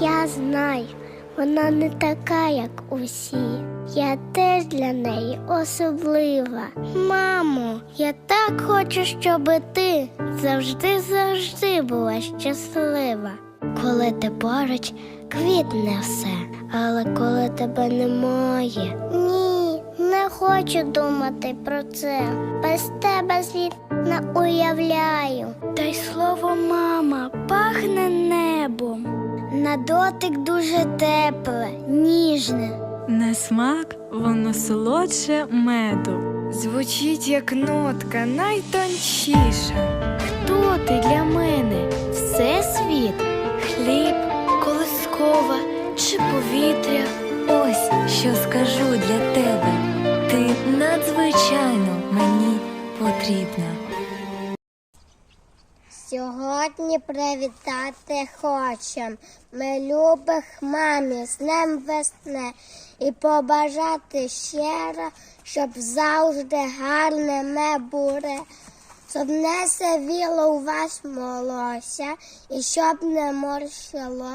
Я знаю, вона не така, як усі. Я теж для неї особлива. Мамо, я так хочу, щоб ти завжди завжди була щаслива. Коли ти поруч, квітне все, але коли тебе немає. Ні, не хочу думати про це. Без тебе світ не уявляю. Та й слово мама пахне небом. На дотик дуже тепле, ніжне. На смак воно солодше меду. Звучить як нотка найтончіша. Хто ти для мене? Всесвіт? Хліб, колискова чи повітря? Ось що скажу для тебе. Ти надзвичайно мені потрібна. Сьогодні привітати хочем. Ми любих мамі з днем весни і побажати щиро, щоб завжди гарне не буре, щоб не сивіло у вас молося і щоб не морщило,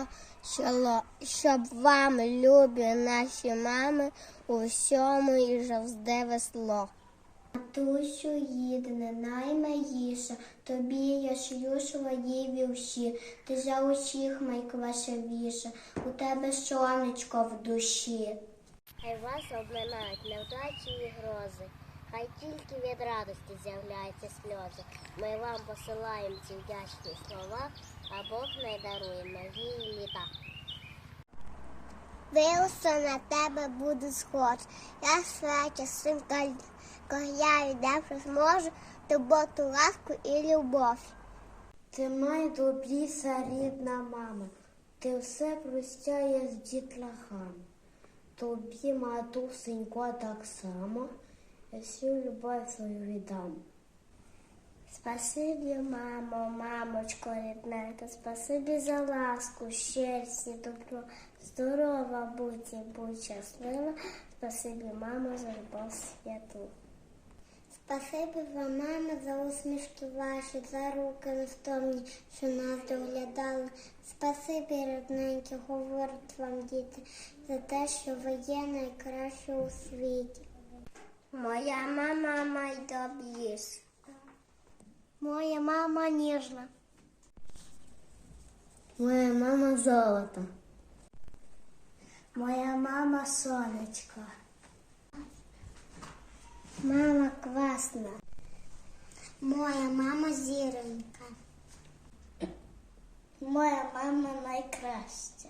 щело, щоб вам любі наші мами у всьому і завжди весло. Матусю їдне, наймаїша, тобі я шью свої вівші, ти за усіх найкрасивіша, у тебе сонечко в душі. Хай вас обминають невдачі і грози, хай тільки від радості з'являються сльози. Ми вам посилаємо ці вдячні слова, а Бог не дарує нові літа. Вилса на тебе буду схож. Я свеча син я де зможу турботу, ласку і любов. Ти найдобріша рідна мама, ти все прощаєш дітлахам. Тобі, матусенько, так само, я всю любов свою віддам. Спасибі, мамо, мамочко рідненька, спасибі за ласку, щастя, добро, здорова будь і будь щаслива. Спасибі, мамо, за любов святу. Спасибі вам, мама, за усмішки ваші, за руки настомні, що нас доглядали. Спасибі, рідненькі, говорять вам діти, за те, що ви є найкраще у світі. Моя мама найдобріша. Моя мама ніжна. Моя мама золото. Моя мама сонечко. Мама класна. Моя мама зіронька. Моя мама найкраща.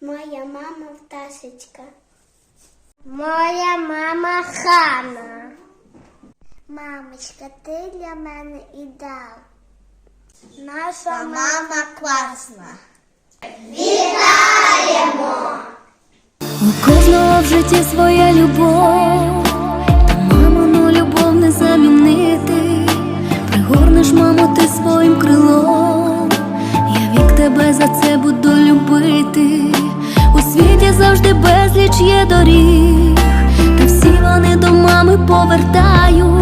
Моя мама пташечка. Моя мама хана. Мамочка, ти для мене ідеал. Наша мама класна. У кожного в житті своя любов, своїм крилом. Я вік тебе за це буду любити. У світі завжди безліч є доріг, та всі вони до мами повертають.